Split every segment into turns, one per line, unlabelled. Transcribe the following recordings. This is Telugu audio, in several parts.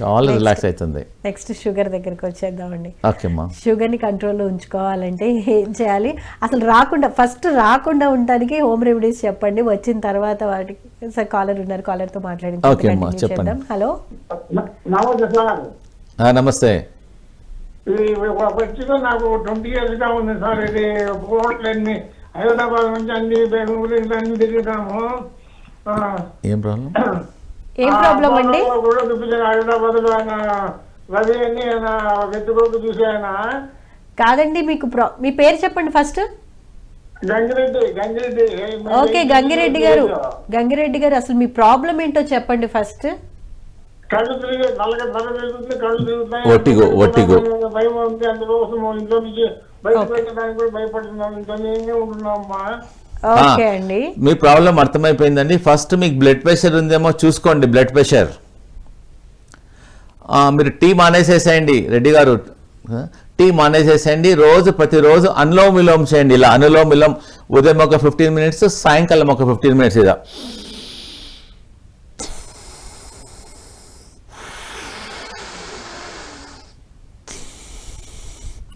చాలా రిలాక్స్ అవుతుంది.
నెక్స్ట్ షుగర్ దగ్గరికి వచ్చేద్దామండి.
ఓకే అమ్మా
షుగర్ని కంట్రోల్లో ఉంచుకోవాలంటే ఏం చేయాలి? అసలు రాకుండా ఫస్ట్ రాకుండా ఉండడానికి హోమ్ రెమెడీస్ చెప్పండి. వచ్చిన తర్వాత వాటికి సార్ కాలర్ ఉన్నారు. కాలర్తో మాట్లాడి
Okay అమ్మా, చెప్పండి.
హలో
నమస్తే నాకు ట్వంటీ ఇయర్స్గా ఉంది సార్. ఇది పోవట్లన్నీ హైదరాబాద్ నుంచి అన్ని బెంగళూరు అన్ని
ఏం ప్రాబ్లం
ఏం ప్రాబ్లం అండి?
ఫోటోలో కూడా చూపించాను హైదరాబాద్లో ఆయన రవి అని ఆయన వెతుకోకు చూసి ఆయన
కాదండి మీకు ప్రా మీ పేరు చెప్పండి ఫస్ట్
గంగిరెడ్డి గంగిరెడ్డి.
ఓకే గంగిరెడ్డి గారు. గంగిరెడ్డి గారు అసలు మీ ప్రాబ్లం ఏంటో చెప్పండి ఫస్ట్
కళ్ళు తిరిగి నల్లగా తల తిరుగుతుంది కళ్ళు తిరుగుతున్నాయి.
ఒట్టిగో, ఒట్టిగో.
భయం ఉంది అందుకోసం ఇంట్లో నుంచి బయట పెట్టడానికి కూడా భయపడుతున్నాం ఇంట్లోనే ఉంటున్నామమ్మా
ఓకే అండి
మీ ప్రాబ్లం అర్థమైపోయిందండి. ఫస్ట్ మీకు బ్లడ్ ప్రెషర్ ఉందేమో చూసుకోండి బ్లడ్ ప్రెషర్. మీరు టీ మానేసేసేయండి రెడ్డి గారు. టీ మానేసేసేయండి రోజు ప్రతిరోజు అనులోమ విలోమ చేయండి ఇలా. అనులోమ విలోమ ఉదయం ఒక ఫిఫ్టీన్ మినిట్స్ సాయంకాలం ఒక ఫిఫ్టీన్ మినిట్స్ ఇలా.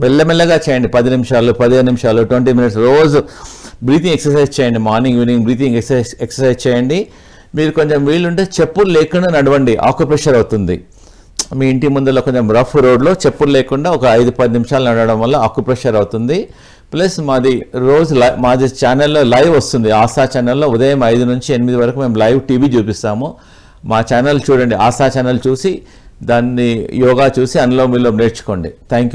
మెల్లమెల్లగా చేయండి. పది నిమిషాలు పదిహేను నిమిషాలు ట్వంటీ మినిట్స్ రోజు. బ్రీతింగ్ ఎక్సర్సైజ్ చేయండి morning evening breathing exercise exercise చేయండి. మీరు కొంచెం వీలుంటే చెప్పులు లేకుండా నడవండి ఆక్యుప్రెషర్ అవుతుంది. మీ ఇంటి ముందర కొంచెం రఫ్ రోడ్లో చెప్పులు లేకుండా ఒక ఐదు పది నిమిషాలు నడవడం వల్ల ఆక్యుప్రెషర్ అవుతుంది. ప్లస్ మాది రోజు లై మాది ఛానల్లో లైవ్ వస్తుంది. ఆశా ఛానల్లో ఉదయం ఐదు నుంచి ఎనిమిది వరకు మేము లైవ్ టీవీ చూపిస్తాము. మా ఛానల్ చూడండి ఆశా ఛానల్ చూసి దాన్ని యోగా చూసి అనులోమిలో నేర్చుకోండి. Thank you